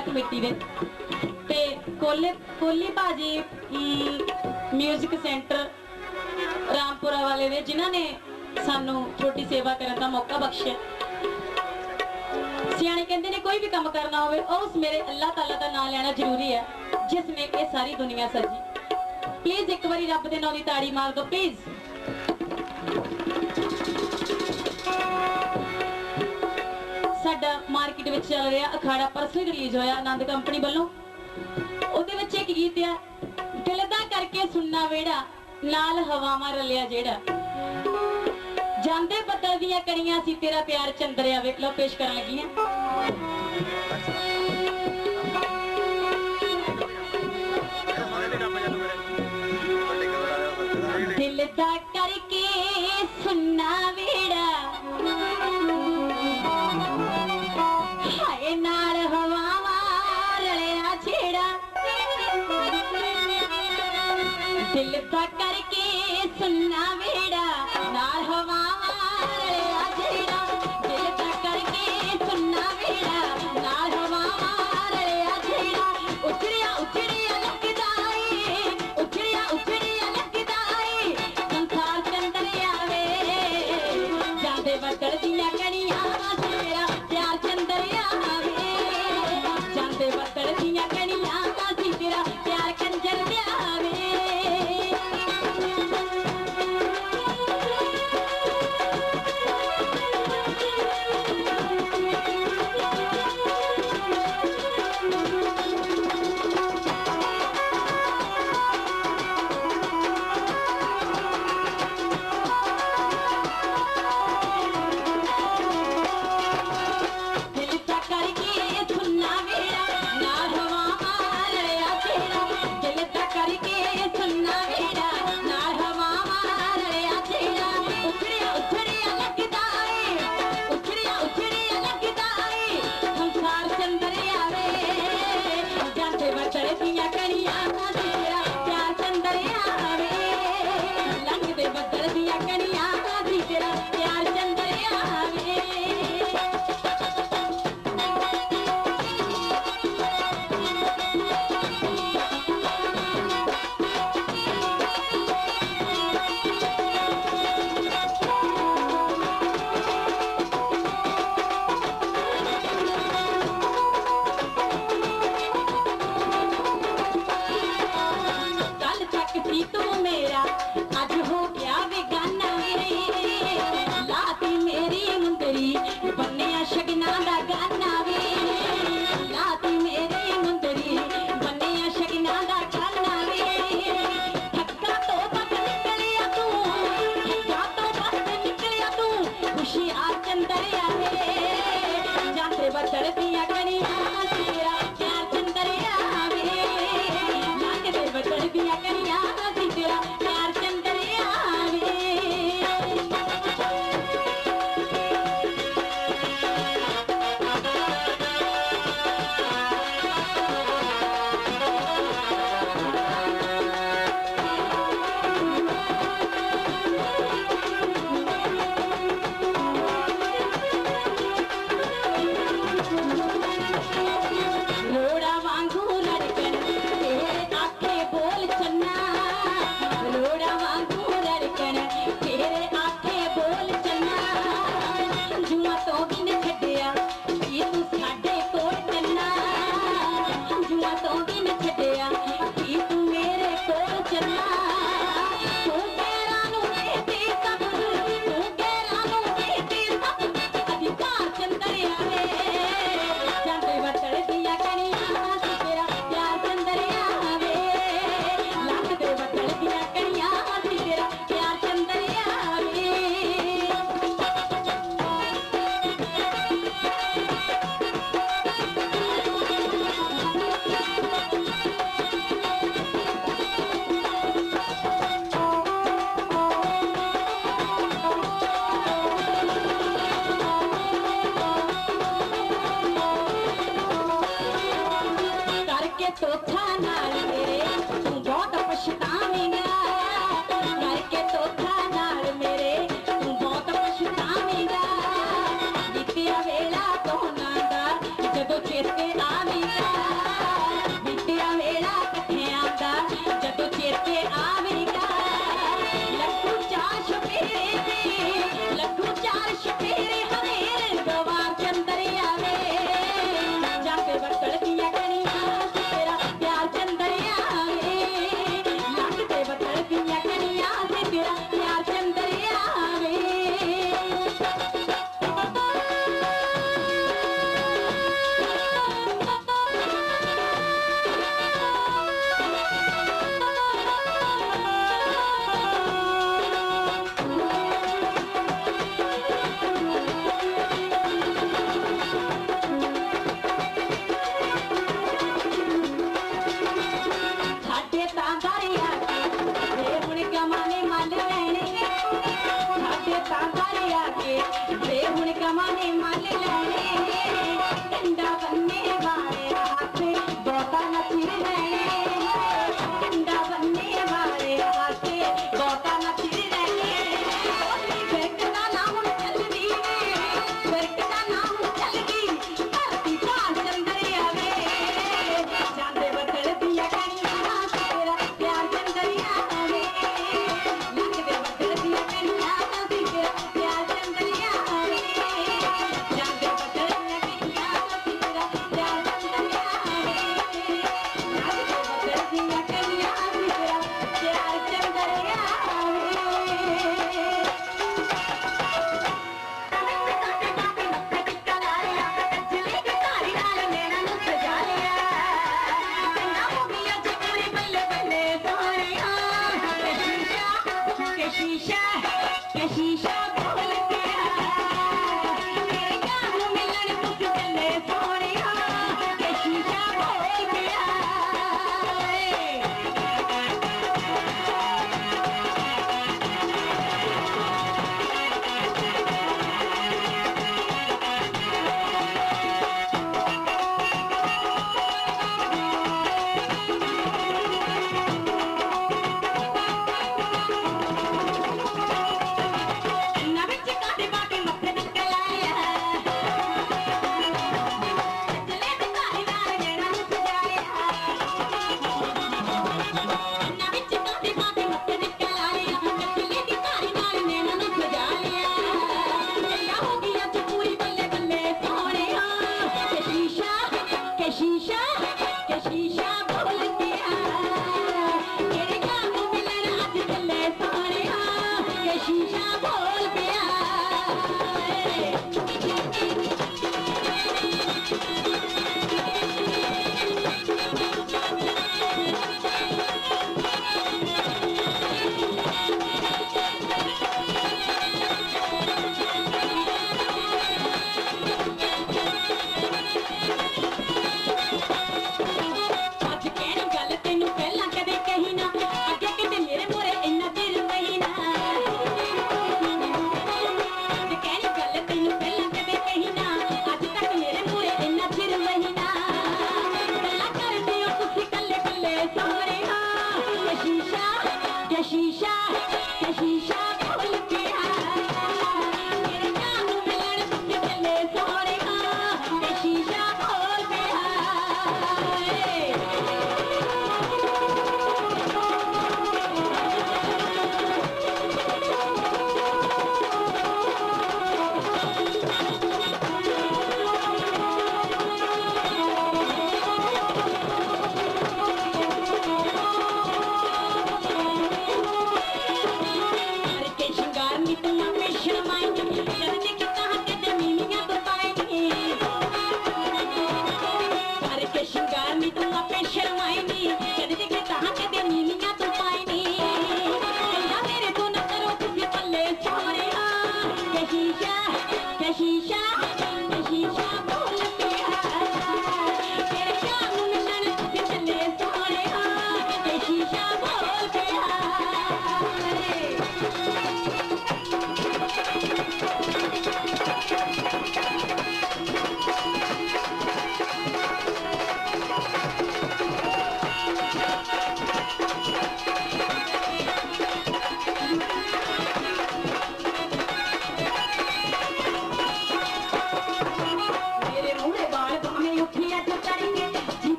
ਮਹਿਲਾ ਕਮੇਟੀ ਦੇ। ਤੇ ਕੋਲੇ ਕੋਲੀ ਭਾਜੀ ਮਿਊਜ਼ਿਕ ਸੈਂਟਰ ਰਾਮਪੁਰਾ ਵਾਲੇ ਦੇ ਜਿਨ੍ਹਾਂ ਨੇ ਸਾਨੂੰ ਛੋਟੀ ਸੇਵਾ ਕਰਨ ਦਾ ਮੌਕਾ ਬਖਸ਼ਿਆ। ਸਿਆਣੇ ਕਹਿੰਦੇ ਨੇ, ਕੋਈ ਵੀ ਕੰਮ ਕਰਨਾ ਹੋਵੇ, ਉਹ ਉਸ ਮੇਰੇ ਅੱਲਾਹ ਤਾਲਾ ਦਾ ਨਾਮ ਲੈਣਾ ਜ਼ਰੂਰੀ ਹੈ, ਜਿਸ ਨੇ ਇਹ ਸਾਰੀ ਦੁਨੀਆ ਸਜੀ। ਪਲੀਜ਼ ਇੱਕ ਵਾਰੀ ਰੱਬ ਦੇ ਨਾਲ ਦੀ ਤਾੜੀ ਮਾਰ ਦਿਓ ਪਲੀਜ਼ ਮਾਰਕੀਟ ਵਿੱਚ ਚੱਲ ਰਿਹਾ ਅਖਾੜਾ ਪਰਸੋਂ ਰਿਲੀਜ਼ ਹੋਇਆ ਆਨੰਦ ਕੰਪਨੀ ਵੱਲੋਂ। ਉਹਦੇ ਵਿੱਚ ਇੱਕ ਗੀਤ ਆ ਦਿਲ ਦਾ ਕਰਕੇ ਸੁਣਨਾ ਵੇੜਾ ਨਾਲ ਹਵਾਵਾਂ ਰਲਿਆ ਜਿਹੜਾ ਜਾਂਦੇ ਬੱਦਲ ਦੀਆਂ ਕਰੀਆਂ ਸੀ ਤੇਰਾ ਪਿਆਰ ਚੰਦਰਿਆ ਵੇਖ ਲਓ ਪੇਸ਼ ਕਰਾਂ ਲੱਗੀ ਆ। ਦਿਲ ਦਾ ਕਰਕੇ ਸੁਣਨਾ ਵੇੜਾ दिल दा करके सुनना बेड़ा नाल हवा चौथा I'm not Papa, Papa, Papa,